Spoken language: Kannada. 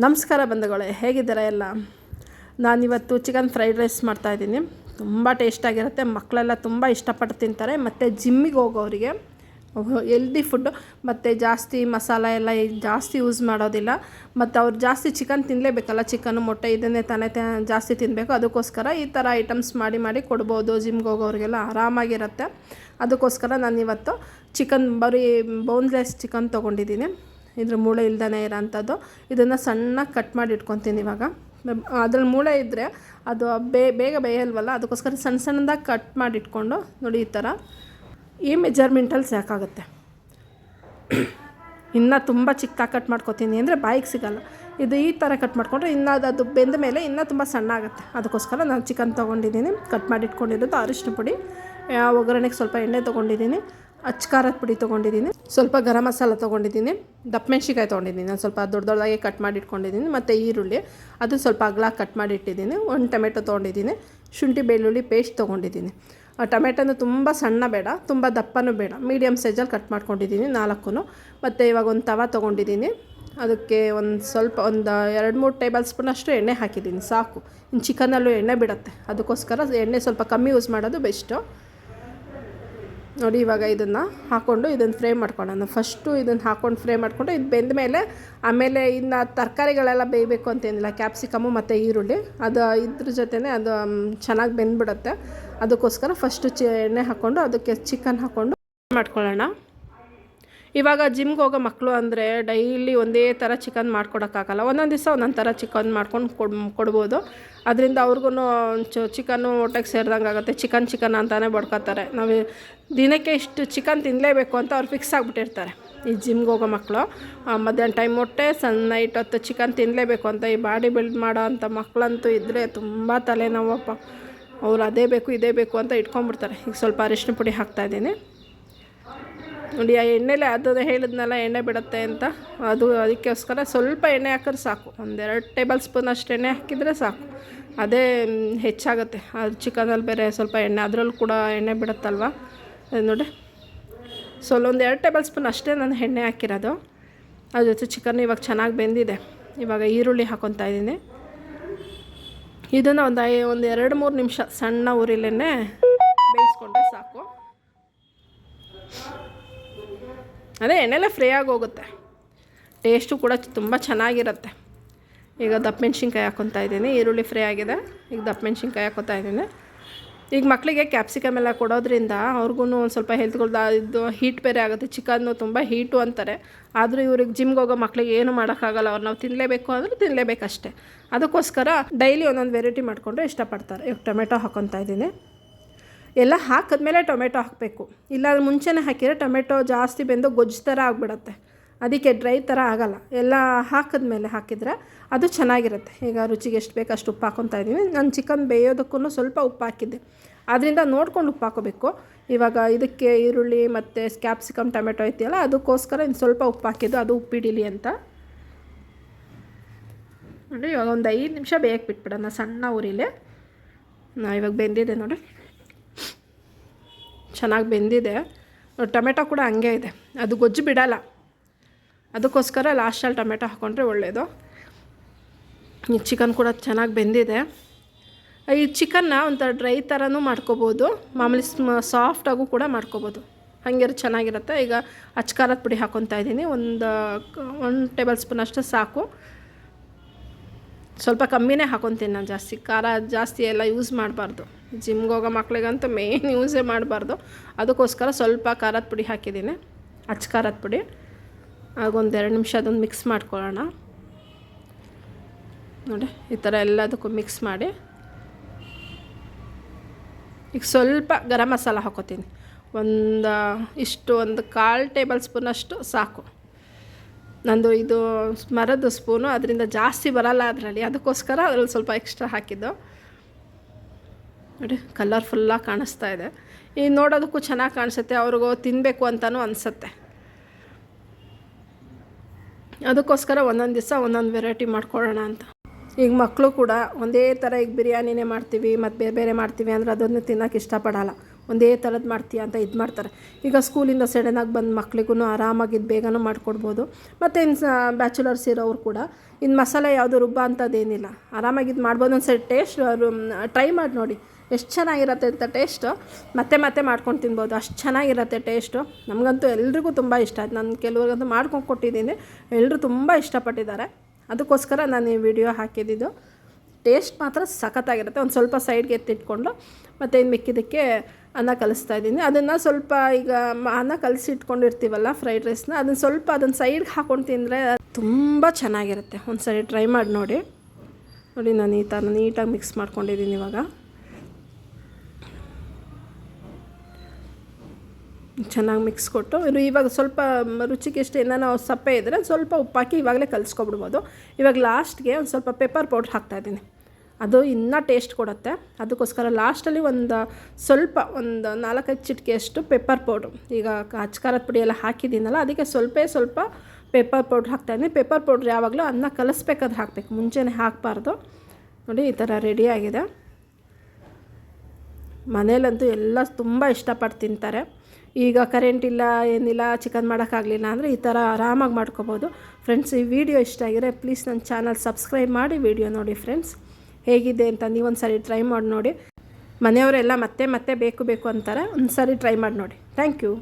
ನಮಸ್ಕಾರ ಬಂಧುಗಳೇ, ಹೇಗಿದ್ದಾರೆ ಎಲ್ಲ? ನಾನಿವತ್ತು ಚಿಕನ್ ಫ್ರೈಡ್ ರೈಸ್ ಮಾಡ್ತಾಯಿದ್ದೀನಿ ತುಂಬ ಟೇಸ್ಟಾಗಿರುತ್ತೆ ಮಕ್ಕಳೆಲ್ಲ ತುಂಬ ಇಷ್ಟಪಟ್ಟು ತಿಂತಾರೆ. ಮತ್ತು ಜಿಮ್ಮಿಗೆ ಹೋಗೋರಿಗೆ ಹೆಲ್ದಿ ಫುಡ್ಡು ಮತ್ತು ಜಾಸ್ತಿ ಮಸಾಲ ಎಲ್ಲ ಜಾಸ್ತಿ ಯೂಸ್ ಮಾಡೋದಿಲ್ಲ. ಮತ್ತು ಅವ್ರು ಜಾಸ್ತಿ ಚಿಕನ್ ತಿನ್ನಲೇಬೇಕಲ್ಲ ಚಿಕನ್ ಮೊಟ್ಟೆ ಇದನ್ನೇ ತಾನೇ ಜಾಸ್ತಿ ತಿನ್ನಬೇಕು ಅದಕ್ಕೋಸ್ಕರ ಈ ಥರ ಐಟಮ್ಸ್ ಮಾಡಿ ಮಾಡಿ ಕೊಡ್ಬೋದು ಜಿಮ್ಗೆ ಹೋಗೋರಿಗೆಲ್ಲ. ಆರಾಮಾಗಿರುತ್ತೆ. ಅದಕ್ಕೋಸ್ಕರ ನಾನು ಇವತ್ತು ಚಿಕನ್ ಬರೀ ಬೋನ್ಲೆಸ್ ಚಿಕನ್ ತೊಗೊಂಡಿದ್ದೀನಿ. ಇದ್ರ ಮೂಳೆ ಇಲ್ದೇ ಇರೋಂಥದ್ದು. ಇದನ್ನು ಸಣ್ಣಗೆ ಕಟ್ ಮಾಡಿ ಇಟ್ಕೊತೀನಿ ಇವಾಗ. ಅದ್ರಲ್ಲಿ ಮೂಳೆ ಇದ್ದರೆ ಅದು ಬೇ, ಬೇಗ ಬೇಯಲ್ವಲ್ಲ, ಅದಕ್ಕೋಸ್ಕರ ಸಣ್ಣ ಸಣ್ಣದಾಗಿ ಕಟ್ ಮಾಡಿ ಇಟ್ಕೊಂಡು ನೋಡಿ ಈ ಥರ. ಈ ಮೆಜರ್ಮೆಂಟಲ್ಲಿ ಸಾಕಾಗುತ್ತೆ. ಇನ್ನು ತುಂಬ ಚಿಕ್ಕ ಕಟ್ ಮಾಡ್ಕೊತೀನಿ ಅಂದರೆ ಬಾಯಿಗೆ ಸಿಗಲ್ಲ. ಇದು ಈ ಥರ ಕಟ್ ಮಾಡಿಕೊಂಡ್ರೆ ಇನ್ನೂ ಅದು ಬೆಂದ ಮೇಲೆ ಇನ್ನೂ ತುಂಬ ಸಣ್ಣ ಆಗುತ್ತೆ ಅದಕ್ಕೋಸ್ಕರ ನಾನು ಚಿಕನ್ ತೊಗೊಂಡಿದ್ದೀನಿ. ಕಟ್ ಮಾಡಿ ಇಟ್ಕೊಂಡಿರೋದು ಅರಿಶಿನ ಪುಡಿ. ಒಗ್ಗರಣೆಗೆ ಸ್ವಲ್ಪ ಎಣ್ಣೆ ತೊಗೊಂಡಿದ್ದೀನಿ. ಅಚ್ಚ ಖಾರದ ಪುಡಿ ತೊಗೊಂಡಿದ್ದೀನಿ. ಸ್ವಲ್ಪ ಗರಂ ಮಸಾಲ ತೊಗೊಂಡಿದ್ದೀನಿ. ದಪ್ಪ ಮೆಣಸಿಕಾಯಿ ತೊಗೊಂಡಿದ್ದೀನಿ. ನಾನು ಸ್ವಲ್ಪ ದೊಡ್ಡ ದೊಡ್ಡದಾಗಿ ಕಟ್ ಮಾಡಿ ಇಟ್ಕೊಂಡಿದ್ದೀನಿ ಮತ್ತು ಈರುಳ್ಳಿ. ಅದು ಸ್ವಲ್ಪ ಅಗಲ ಕಟ್ ಮಾಡಿ ಇಟ್ಟಿದ್ದೀನಿ ಒಂದು ಟೊಮೆಟೊ ತೊಗೊಂಡಿದ್ದೀನಿ. ಶುಂಠಿ ಬೆಳ್ಳುಳ್ಳಿ ಪೇಸ್ಟ್ ತೊಗೊಂಡಿದ್ದೀನಿ. ಟೊಮೆಟೊನು ತುಂಬ ಸಣ್ಣ ಬೇಡ, ತುಂಬ ದಪ್ಪನೂ ಬೇಡ. ಮೀಡಿಯಮ್ ಸೈಜಲ್ಲಿ ಕಟ್ ಮಾಡ್ಕೊಂಡಿದ್ದೀನಿ ನಾಲ್ಕು ಮತ್ತು ಇವಾಗ ಒಂದು ತವ ತೊಗೊಂಡಿದ್ದೀನಿ. ಅದಕ್ಕೆ ಒಂದು ಸ್ವಲ್ಪ ಒಂದು ಎರಡು ಮೂರು ಟೇಬಲ್ ಸ್ಪೂನ್ ಅಷ್ಟು ಎಣ್ಣೆ ಹಾಕಿದ್ದೀನಿ. ಸಾಕು. ಇನ್ನು ಚಿಕನಲ್ಲೂ ಎಣ್ಣೆ ಬಿಡುತ್ತೆ. ಅದಕ್ಕೋಸ್ಕರ ಎಣ್ಣೆ ಸ್ವಲ್ಪ ಕಮ್ಮಿ ಯೂಸ್ ಮಾಡೋದು ಬೆಸ್ಟು ನೋಡಿ, ಇವಾಗ ಇದನ್ನು ಹಾಕ್ಕೊಂಡು ಇದನ್ನು ಫ್ರೈ ಮಾಡ್ಕೊಳ್ಳೋಣ. ಫಸ್ಟು ಇದನ್ನು ಹಾಕ್ಕೊಂಡು ಫ್ರೈ ಮಾಡಿಕೊಂಡು ಇದು ಬೆಂದ ಮೇಲೆ, ಆಮೇಲೆ ಇನ್ನು ತರಕಾರಿಗಳೆಲ್ಲ ಬೇಯಬೇಕು ಅಂತೇನಿಲ್ಲ ಕ್ಯಾಪ್ಸಿಕಮ್ಮು ಮತ್ತು ಈರುಳ್ಳಿ. ಅದು ಇದ್ರ ಜೊತೆನೇ ಅದು ಚೆನ್ನಾಗಿ ಬೆಂದ್ಬಿಡುತ್ತೆ. ಅದಕ್ಕೋಸ್ಕರ ಫಸ್ಟು ಚ, ಎಣ್ಣೆ ಹಾಕ್ಕೊಂಡು ಅದಕ್ಕೆ ಚಿಕನ್ ಹಾಕ್ಕೊಂಡು ಮಾಡ್ಕೊಳ್ಳೋಣ. ಇವಾಗ ಜಿಮ್ಗೆ ಹೋಗೋ ಮಕ್ಕಳು ಅಂದರೆ ಡೈಲಿ ಒಂದೇ ಥರ ಚಿಕನ್ ಮಾಡ್ಕೊಡೋಕ್ಕಾಗಲ್ಲ. ಒಂದೊಂದು ದಿವಸ ಒಂದೊಂದು ಥರ ಚಿಕನ್ ಮಾಡ್ಕೊಂಡು ಕೊಡ್, ಕೊಡ್ಬೋದು. ಅದರಿಂದ ಅವ್ರಿಗೂ ಚ ಚಿಕನ್ನು ಹೊಟ್ಟೆಗೆ ಸೇರಿದಂಗೆ ಆಗುತ್ತೆ. ಚಿಕನ್ ಚಿಕನ್ ಅಂತಲೇ ಬಡ್ಕೊತಾರೆ. ನಾವು ದಿನಕ್ಕೆ ಇಷ್ಟು ಚಿಕನ್ ತಿನ್ನಲೇಬೇಕು ಅಂತ ಅವ್ರು ಫಿಕ್ಸ್ ಆಗಿಬಿಟ್ಟಿರ್ತಾರೆ. ಈ ಜಿಮ್ಗೆ ಹೋಗೋ ಮಕ್ಕಳು ಮಧ್ಯಾಹ್ನ ಟೈಮ್ ಮೊಟ್ಟೆ ಸನ್ ನೈಟ್ ಹೊತ್ತು ಚಿಕನ್ ತಿನ್ನಲೇಬೇಕು ಅಂತ ಈ ಬಾಡಿ ಬಿಲ್ಡ್ ಮಾಡೋ ಅಂಥ ಮಕ್ಕಳಂತೂ ಇದ್ದರೆ ತುಂಬ ತಲೆನೋವಪ್ಪ. ಅವ್ರು ಅದೇ ಬೇಕು, ಇದೇ ಬೇಕು ಅಂತ ಇಟ್ಕೊಂಬಿಡ್ತಾರೆ ಈಗ ಸ್ವಲ್ಪ ಅರಿಶಿನ ಪುಡಿ ಹಾಕ್ತಾಯಿದ್ದೀನಿ ನೋಡಿ, ಆ ಎಣ್ಣೆಲೆ ಅದು ಹೇಳಿದ್ನಲ್ಲ, ಎಣ್ಣೆ ಬಿಡುತ್ತೆ ಅಂತ. ಅದು ಅದಕ್ಕೋಸ್ಕರ ಸ್ವಲ್ಪ ಎಣ್ಣೆ ಹಾಕಿದ್ರೆ ಸಾಕು. ಒಂದೆರಡು ಟೇಬಲ್ ಸ್ಪೂನ್ ಅಷ್ಟು ಎಣ್ಣೆ ಹಾಕಿದರೆ ಸಾಕು. ಅದೇ ಹೆಚ್ಚಾಗುತ್ತೆ. ಅದು ಚಿಕನಲ್ಲಿ ಬೇರೆ ಸ್ವಲ್ಪ ಎಣ್ಣೆ, ಅದರಲ್ಲೂ ಕೂಡ ಎಣ್ಣೆ ಬಿಡುತ್ತಲ್ವ? ನೋಡಿ. ಸೊ ಒಂದು ಎರಡು ಟೇಬಲ್ ಸ್ಪೂನ್ ಅಷ್ಟೇ ನಾನು ಎಣ್ಣೆ ಹಾಕಿರೋದು. ಅದ್ರ ಜೊತೆ ಚಿಕನ್ ಇವಾಗ ಚೆನ್ನಾಗಿ ಬೆಂದಿದೆ. ಇವಾಗ ಈರುಳ್ಳಿ ಹಾಕೊತಾ ಇದ್ದೀನಿ. ಇದನ್ನು ಒಂದು ಒಂದು ಎರಡು ಮೂರು ನಿಮಿಷ ಸಣ್ಣ ಉರಿಲೇ ಬೇಯಿಸ್ಕೊಂಡ್ರೆ ಸಾಕು. ಅದೇ ಎಣ್ಣೆಲ್ಲ ಫ್ರೈ ಆಗಿ ಹೋಗುತ್ತೆ ಟೇಸ್ಟು ಕೂಡ ತುಂಬ ಚೆನ್ನಾಗಿರುತ್ತೆ. ಈಗ ದಪ್ಪ ಮೆಣ್ಸಿನ್ಕಾಯಿ ಇದ್ದೀನಿ. ಈರುಳ್ಳಿ ಫ್ರೈ ಆಗಿದೆ. ಈಗ ದಪ್ಪ ಮೆಣ್ಸಿನ್ಕಾಯಿ ಹಾಕ್ಕೊತಾ ಇದ್ದೀನಿ. ಈಗ ಮಕ್ಕಳಿಗೆ ಕ್ಯಾಪ್ಸಿಕಮ್ ಎಲ್ಲ ಕೊಡೋದ್ರಿಂದ ಅವ್ರಿಗೂ ಒಂದು ಸ್ವಲ್ಪ ಹೆಲ್ತ್ಗಳ್ದು ಇದು ಹೀಟ್ ಬೇರೆ ಆಗುತ್ತೆ. ಚಿಕನ್ನು ತುಂಬ ಹೀಟು ಅಂತಾರೆ. ಆದರೂ ಇವ್ರಿಗೆ ಜಿಮ್ಗೆ ಹೋಗೋ ಮಕ್ಕಳಿಗೆ ಏನು ಮಾಡೋಕ್ಕಾಗಲ್ಲ. ಅವ್ರು ನಾವು ತಿನ್ನಲೇಬೇಕು ಅಂದರೆ ತಿನ್ನಲೇಬೇಕಷ್ಟೇ ಅದಕ್ಕೋಸ್ಕರ ಡೈಲಿ ಒಂದೊಂದು ವೆರೈಟಿ ಮಾಡಿಕೊಂಡ್ರೆ ಇಷ್ಟಪಡ್ತಾರೆ. ಈಗ ಟೊಮೆಟೊ ಹಾಕ್ಕೊತಾ ಇದ್ದೀನಿ. ಎಲ್ಲ ಹಾಕಿದ್ಮೇಲೆ ಟೊಮೆಟೊ ಹಾಕಬೇಕು. ಇಲ್ಲ ಮುಂಚೆನೇ ಹಾಕಿದರೆ ಟೊಮೆಟೊ ಜಾಸ್ತಿ ಬೆಂದು ಗೊಜ್ಜು ಥರ ಆಗಿಬಿಡತ್ತೆ. ಅದಕ್ಕೆ ಡ್ರೈ ಥರ ಆಗಲ್ಲ. ಎಲ್ಲ ಹಾಕಿದ್ಮೇಲೆ ಹಾಕಿದರೆ ಅದು ಚೆನ್ನಾಗಿರುತ್ತೆ. ಈಗ ರುಚಿಗೆ ಎಷ್ಟು ಬೇಕು ಅಷ್ಟು ಉಪ್ಪು ಹಾಕೊತಾ ಇದ್ದೀನಿ ನಾನು ಚಿಕನ್ ಬೇಯೋದಕ್ಕೂ ಸ್ವಲ್ಪ ಉಪ್ಪು ಹಾಕಿದ್ದೆ. ಅದರಿಂದ ನೋಡ್ಕೊಂಡು ಉಪ್ಪು ಹಾಕೋಬೇಕು. ಇವಾಗ ಇದಕ್ಕೆ ಈರುಳ್ಳಿ ಮತ್ತು ಕ್ಯಾಪ್ಸಿಕಮ್ ಟೊಮೆಟೊ ಐತಿಯಲ್ಲ, ಅದಕ್ಕೋಸ್ಕರ ಇನ್ನು ಸ್ವಲ್ಪ ಉಪ್ಪು ಹಾಕಿದ್ದು. ಅದು ಉಪ್ಪಿಡಿಲಿ ಅಂತ. ನೋಡಿ, ಇವಾಗ ಒಂದು ಐದು ನಿಮಿಷ ಬೇಯಕ್ಕೆ ಬಿಟ್ಬಿಡೋಣ ಸಣ್ಣ ಊರಿಲಿ ಇವಾಗ ಬೆಂದಿದೆ ನೋಡಿ ಚೆನ್ನಾಗಿ ಬೆಂದಿದೆ. ಟೊಮೆಟೊ ಕೂಡ ಹಂಗೆ ಇದೆ. ಅದು ಗೊಜ್ಜು ಬಿಡಲ್ಲ. ಅದಕ್ಕೋಸ್ಕರ ಲಾಸ್ಟಲ್ಲಿ ಟೊಮೆಟೊ ಹಾಕ್ಕೊಂಡ್ರೆ ಒಳ್ಳೆಯದು ಈ ಚಿಕನ್ ಕೂಡ ಚೆನ್ನಾಗಿ ಬೆಂದಿದೆ. ಈ ಚಿಕನ್ನ ಒಂಥರ ಡ್ರೈ ಥರನೂ ಮಾಡ್ಕೋಬೋದು. ಮಾಮೂಲಿ ಸಾಫ್ಟಾಗೂ ಕೂಡ ಮಾಡ್ಕೋಬೋದು. ಹಾಗೆ ಚೆನ್ನಾಗಿರುತ್ತೆ. ಈಗ ಅಚ್ಚ ಖಾರದ ಪುಡಿ ಹಾಕ್ಕೊತಾ ಇದ್ದೀನಿ ಒಂದು ಒಂದು ಟೇಬಲ್ ಸ್ಪೂನ್ ಅಷ್ಟು ಸಾಕು. ಸ್ವಲ್ಪ ಕಮ್ಮಿನೇ ಹಾಕೊತೀನಿ ನಾನು ಜಾಸ್ತಿ. ಖಾರ ಜಾಸ್ತಿ ಎಲ್ಲ ಯೂಸ್ ಮಾಡಬಾರ್ದು. ಜಿಮ್ಗೆ ಹೋಗೋ ಮಕ್ಳಿಗಂತೂ ಮೇನ್ ಯೂಸೇ ಮಾಡಬಾರ್ದು. ಅದಕ್ಕೋಸ್ಕರ ಸ್ವಲ್ಪ ಖಾರದ ಪುಡಿ ಹಾಕಿದ್ದೀನಿ. ಅಚ್ಚ ಖಾರದ ಪುಡಿ. ಆಗೊಂದು ಎರಡು ನಿಮಿಷ ಅದೊಂದು ಮಿಕ್ಸ್ ಮಾಡ್ಕೊಳ್ಳೋಣ. ನೋಡಿ, ಈ ಥರ ಎಲ್ಲದಕ್ಕೂ ಮಿಕ್ಸ್ ಮಾಡಿ. ಈಗ ಸ್ವಲ್ಪ ಗರಂ ಮಸಾಲ ಹಾಕೋತೀನಿ. ಒಂದು, ಇಷ್ಟು, ಒಂದು ಕಾಲು ಟೇಬಲ್ ಸ್ಪೂನಷ್ಟು ಸಾಕು. ನಂದು ಇದು ಮರದ ಸ್ಪೂನು ಅದರಿಂದ ಜಾಸ್ತಿ ಬರಲ್ಲ ಅದರಲ್ಲಿ. ಅದಕ್ಕೋಸ್ಕರ ಅದರಲ್ಲಿ ಸ್ವಲ್ಪ ಎಕ್ಸ್ಟ್ರಾ ಹಾಕಿದ್ದು. ನೋಡಿ ಕಲರ್ಫುಲ್ಲಾಗಿ ಕಾಣಿಸ್ತಾ ಇದೆ. ಈ ನೋಡೋದಕ್ಕೂ ಚೆನ್ನಾಗಿ ಕಾಣಿಸುತ್ತೆ, ಅವ್ರಿಗೂ ತಿನ್ನಬೇಕು ಅಂತಲೂ ಅನಿಸುತ್ತೆ. ಅದಕ್ಕೋಸ್ಕರ ಒಂದೊಂದು ದಿವಸ ಒಂದೊಂದು ವೆರೈಟಿ ಮಾಡ್ಕೊಳ್ಳೋಣ ಅಂತ. ಈಗ ಮಕ್ಕಳು ಕೂಡ ಒಂದೇ ಥರ ಈಗ ಬಿರಿಯಾನಿನೇ ಮಾಡ್ತೀವಿ, ಮತ್ತು ಬೇರೆ ಬೇರೆ ಮಾಡ್ತೀವಿ ಅಂದರೆ ಅದನ್ನು ತಿನ್ನೋಕೆ ಇಷ್ಟಪಡಲ್ಲ. ಒಂದೇ ಥರದ್ದು ಮಾಡ್ತೀಯ ಅಂತ ಇದು ಮಾಡ್ತಾರೆ. ಈಗ ಸ್ಕೂಲಿಂದ ಸಡನ್ನಾಗಿ ಬಂದು ಮಕ್ಳಿಗೂ ಆರಾಮಾಗಿ ಇದು ಬೇಗನೂ ಮಾಡಿಕೊಡ್ಬೋದು. ಮತ್ತು ಇನ್ನು ಬ್ಯಾಚುಲರ್ಸ್ ಇರೋರು ಕೂಡ ಇನ್ನು ಮಸಾಲೆ ಯಾವುದು ರುಬ್ಬ ಅಂಥದ್ದೇನಿಲ್ಲ ಆರಾಮಾಗಿ ಇದು ಮಾಡ್ಬೋದು ಒಂದು ಸರಿ ಟೇಸ್ಟ್ ಟ್ರೈ ಮಾಡಿ ನೋಡಿ. ಎಷ್ಟು ಚೆನ್ನಾಗಿರತ್ತೆ ಅಂತ ಟೇಸ್ಟು. ಮತ್ತೆ ಮತ್ತೆ ಮಾಡ್ಕೊಂಡು ತಿನ್ಬೋದು. ಅಷ್ಟು ಚೆನ್ನಾಗಿರತ್ತೆ ಟೇಸ್ಟು. ನಮಗಂತೂ ಎಲ್ರಿಗೂ ತುಂಬ ಇಷ್ಟ ಆಯ್ತು. ನಾನು ಕೆಲವ್ರಿಗಂತೂ ಮಾಡ್ಕೊಂಡು ಕೊಟ್ಟಿದ್ದೀನಿ. ಎಲ್ಲರೂ ತುಂಬ ಇಷ್ಟಪಟ್ಟಿದ್ದಾರೆ. ಅದಕ್ಕೋಸ್ಕರ ನಾನು ಈ ವಿಡಿಯೋ ಹಾಕಿದ್ದಿದ್ದು ಟೇಸ್ಟ್ ಮಾತ್ರ ಸಖತ್ತಾಗಿರುತ್ತೆ. ಒಂದು ಸ್ವಲ್ಪ ಸೈಡ್ಗೆ ಎತ್ತಿಟ್ಕೊಂಡು, ಮತ್ತು ಇನ್ನು ಮಿಕ್ಕಿದ್ದಕ್ಕೆ ಅನ್ನ ಕಲಿಸ್ತಾ ಇದ್ದೀನಿ. ಅದನ್ನು ಸ್ವಲ್ಪ ಈಗ ಅನ್ನ ಕಲಸಿ ಇಟ್ಕೊಂಡಿರ್ತೀವಲ್ಲ ಫ್ರೈಡ್ ರೈಸ್ನ ಅದನ್ನು ಸ್ವಲ್ಪ ಅದನ್ನು ಸೈಡ್ಗೆ ಹಾಕೊಂಡು ತಿಂದರೆ ತುಂಬ ಚೆನ್ನಾಗಿರುತ್ತೆ. ಒಂದು ಸರಿ ಟ್ರೈ ಮಾಡಿ ನೋಡಿ. ನೋಡಿ ನಾನು ಈ ಥರ ನೀಟಾಗಿ ಮಿಕ್ಸ್ ಮಾಡ್ಕೊಂಡಿದ್ದೀನಿ ಇವಾಗ. ಚೆನ್ನಾಗಿ ಮಿಕ್ಸ್ ಕೊಟ್ಟು ಇವಾಗ ಸ್ವಲ್ಪ ರುಚಿಗೆ ಎಷ್ಟು ಏನಾನ ಸಪ್ಪೆ ಇದ್ದರೆ ಸ್ವಲ್ಪ ಉಪ್ಪಾಕಿ ಇವಾಗಲೇ ಕಲಿಸ್ಕೊಬಿಡ್ಬೋದು. ಇವಾಗ ಲಾಸ್ಟ್ಗೆ ಒಂದು ಸ್ವಲ್ಪ ಪೆಪ್ಪರ್ ಪೌಡ್ರ್ ಹಾಕ್ತಾಯಿದ್ದೀನಿ ಅದು ಇನ್ನೂ ಟೇಸ್ಟ್ ಕೊಡುತ್ತೆ. ಅದಕ್ಕೋಸ್ಕರ ಲಾಸ್ಟಲ್ಲಿ ಒಂದು ಸ್ವಲ್ಪ ಒಂದು ನಾಲ್ಕೈದು ಚಿಟಿಕೆಯಷ್ಟು ಪೆಪ್ಪರ್ ಪೌಡ್ರು. ಈಗ ಅಚ್ಚ ಖಾರದ ಪುಡಿ ಎಲ್ಲ ಹಾಕಿದ್ದೀನಲ್ಲ, ಅದಕ್ಕೆ ಸ್ವಲ್ಪ ಸ್ವಲ್ಪ ಪೆಪ್ಪರ್ ಪೌಡ್ರ್ ಹಾಕ್ತಾಯಿದ್ದೀನಿ ಪೆಪ್ಪರ್ ಪೌಡ್ರ್ ಯಾವಾಗಲೂ ಅನ್ನ ಕಲಿಸ್ಬೇಕಾದ್ರೆ ಹಾಕ್ಬೇಕು, ಮುಂಚೆನೇ ಹಾಕಬಾರ್ದು. ನೋಡಿ, ಈ ಥರ ರೆಡಿಯಾಗಿದೆ ಮನೇಲಂತೂ ಎಲ್ಲ ತುಂಬ ಇಷ್ಟಪಟ್ಟು ತಿಂತಾರೆ. ಈಗ ಕರೆಂಟ್ ಇಲ್ಲ, ಏನಿಲ್ಲ ಚಿಕನ್ ಮಾಡೋಕ್ಕಾಗಲಿಲ್ಲ ಅಂದರೆ ಈ ಥರ ಆರಾಮಾಗಿ ಮಾಡ್ಕೋಬೋದು. ಫ್ರೆಂಡ್ಸ್ ಈ ವಿಡಿಯೋ ಇಷ್ಟ ಆಗಿದ್ರೆ ಪ್ಲೀಸ್ ನನ್ನ ಚಾನಲ್ ಸಬ್ಸ್ಕ್ರೈಬ್ ಮಾಡಿ ವಿಡಿಯೋ ನೋಡಿ ಫ್ರೆಂಡ್ಸ್ ಹೇಗಿದೆ ಅಂತ ನೀವೊಂದು ಸರಿ ಟ್ರೈ ಮಾಡಿ ನೋಡಿ. ಮನೆಯವರೆಲ್ಲ ಮತ್ತೆ ಮತ್ತೆ ಬೇಕು ಬೇಕು ಅಂತಾರೆ ಒಂದು ಸರಿ ಟ್ರೈ ಮಾಡಿ ನೋಡಿ. Thank you